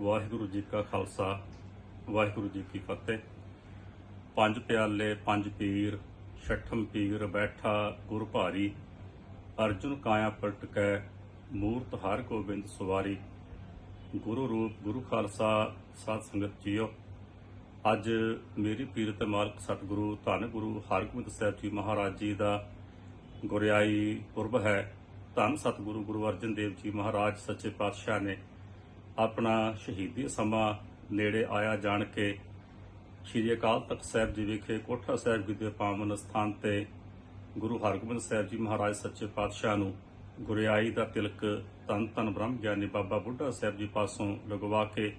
ਵਾਹਿਗੁਰੂ ਜੀ ਕਾ ਖਾਲਸਾ, ਵਾਹਿਗੁਰੂ ਜੀ ਕੀ ਫਤਿਹ। ਪੰਜ ਪਿਆਲੇ, ਪੰਜ ਪੀਰ, ਛਠਮ ਪੀਰ ਬੈਠਾ ਗੁਰ ਭਾਰੀ। ਅਰਜੁਨ ਕਾਇਆ ਪਲਟ ਮੂਰਤ ਹਰ ਗੋਬਿੰਦ ਸਵਾਰੀ। ਗੁਰੂ ਰੂਪ, ਗੁਰੂ ਖਾਲਸਾ, ਸਾਧ ਸੰਗਤ ਜੀਓ। ਅੱਜ ਮੇਰੀ ਪੀਰ ਤੇ ਮਾਲਕ ਸਤਿਗੁਰੂ ਧੰਨ ਗੁਰੂ ਹਰਗੋਬਿੰਦ ਸਾਹਿਬ ਜੀ ਮਹਾਰਾਜ ਜੀ ਦਾ ਗੁਰਿਆਈ ਪੁਰਬ ਹੈ। ਧੰਨ ਸਤਿਗੁਰੂ ਗੁਰੂ ਅਰਜਨ ਦੇਵ ਜੀ ਮਹਾਰਾਜ, ਸੱਚੇ ਪਾਤਸ਼ਾਹ ਨੇ ਆਪਣਾ ਸ਼ਹੀਦੀ ਸਮਾਂ ਨੇੜੇ ਆਇਆ ਜਾਣ ਕੇ ਸ਼੍ਰੀ ਅਕਾਲ ਤਖਤ ਸਾਹਿਬ ਜੀ ਵਿਖੇ ਕੋਠਾ ਸਾਹਿਬ ਜੀ ਦੇ ਪਾਵਨ ਸਥਾਨ ਤੇ ਗੁਰੂ ਹਰਗੋਬਿੰਦ ਸਾਹਿਬ ਜੀ ਮਹਾਰਾਜ ਸੱਚੇ ਪਾਤਸ਼ਾਹ ਨੂੰ ਗੁਰਿਆਈ ਦਾ ਤਿਲਕ ਤਨ ਤਨ ਬ੍ਰਹਮ ਗਿਆਨੀ ਬਾਬਾ ਬੁੱਢਾ ਸਾਹਿਬ ਜੀ ਪਾਸੋਂ ਲਗਵਾ ਕੇ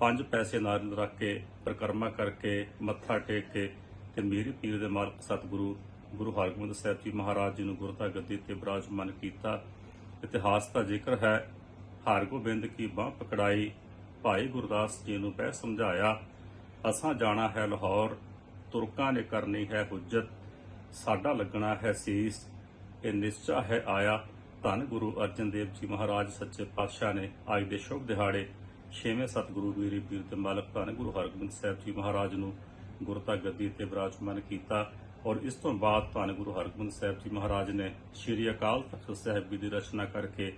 ਪੰਜ ਪੈਸੇ ਨਾਰਿੰਦ ਰੱਖ ਕੇ ਪ੍ਰਕਰਮਾ ਕਰਕੇ ਮੱਥਾ ਟੇਕ ਕੇ ਤੇ ਮੇਰੀ ਪੀਰ ਦੇ ਮਾਲਕ ਸਤਿਗੁਰੂ ਗੁਰੂ ਹਰਗੋਬਿੰਦ ਸਾਹਿਬ ਜੀ ਮਹਾਰਾਜ ਜੀ ਨੂੰ ਗੁਰਤਾ ਗੱਦੀ ਤੇ ਬਿਰਾਜਮਾਨ ਕੀਤਾ। ਇਤਿਹਾਸ ਦਾ ਜ਼ਿਕਰ ਹੈ ਹਰ ਗੋਬਿੰਦ ਕੀ ਬਾਹ ਪਕੜਾਈ, ਭਾਈ ਗੁਰਦਾਸ ਜੀ ਨੂੰ ਬਹਿ ਸਮਝਾਇਆ, ਅਸਾਂ ਜਾਣਾ ਹੈ ਲਾਹੌਰ, ਤੁਰਕਾਂ ਨੇ ਕਰਨੀ ਹੈ ਹੁਜਤ, ਸਾਡਾ ਲੱਗਣਾ ਹੈ ਸੀਸ। ਇਹ ਨਿਸ਼ਚਾ ਹੈ ਆਇਆ, ਧੰਨ ਗੁਰੂ ਅਰਜਨ ਦੇਵ ਜੀ ਮਹਾਰਾਜ ਸੱਚੇ ਪਾਤਸ਼ਾਹ ਨੇ ਅੱਜ ਦੇ ਸ਼ੁਭ ਦਿਹਾੜੇ। ਛੇਵੇਂ ਸਤਿਗੁਰੂ ਵੀਰੀ ਪੀਰ ਤੇ ਮਾਲਕ ਧੰਨ ਗੁਰੂ ਹਰਗੋਬਿੰਦ ਸਾਹਿਬ ਜੀ ਮਹਾਰਾਜ ਨੂੰ ਗੁਰਤਾ ਗੱਦੀ ਤੇ ਬਿਰਾਜਮਾਨ ਕੀਤਾ ਔਰ ਇਸ ਤੋਂ ਬਾਅਦ ਧੰਨ ਗੁਰੂ ਹਰਗੋਬਿੰਦ ਸਾਹਿਬ ਜੀ ਮਹਾਰਾਜ ਨੇ ਸ੍ਰੀ ਅਕਾਲ ਤਖਤ ਸਾਹਿਬ ਜੀ ਦੀ ਰਚਨਾ ਕਰਕੇ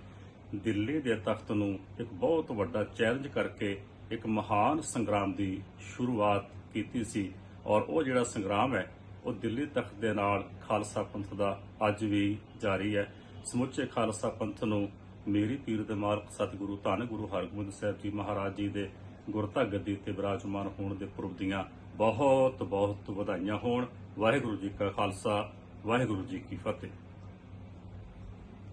ਦਿੱਲੀ ਦੇ ਤਖਤ ਨੂੰ ਇੱਕ ਬਹੁਤ ਵੱਡਾ ਚੈਲੰਜ ਕਰਕੇ ਇੱਕ ਮਹਾਨ ਸੰਗਰਾਮ ਦੀ ਸ਼ੁਰੂਆਤ ਕੀਤੀ ਸੀ ਔਰ ਉਹ ਜਿਹੜਾ ਸੰਗਰਾਮ ਹੈ, ਉਹ ਦਿੱਲੀ ਤਖਤ ਦੇ ਨਾਲ ਖਾਲਸਾ ਪੰਥ ਦਾ ਅੱਜ ਵੀ ਜਾਰੀ ਹੈ। ਸਮੁੱਚੇ ਖਾਲਸਾ ਪੰਥ ਨੂੰ ਮੇਰੀ ਪੀਰ ਦੇ ਮਾਲਕ ਸਤਿਗੁਰੂ ਧੰਨ ਗੁਰੂ ਹਰਗੋਬਿੰਦ ਸਾਹਿਬ ਜੀ ਮਹਾਰਾਜ ਜੀ ਦੇ ਗੁਰਤਾ ਗੱਦੀ ਤੇ ਬਿਰਾਜਮਾਨ ਹੋਣ ਦੇ ਪੁਰਬ ਦੀਆਂ ਬਹੁਤ ਬਹੁਤ ਵਧਾਈਆਂ ਹੋਣ। ਵਾਹਿਗੁਰੂ ਜੀ ਕਾ ਖਾਲਸਾ, ਵਾਹਿਗੁਰੂ ਜੀ ਕੀ ਫਤਿਹ।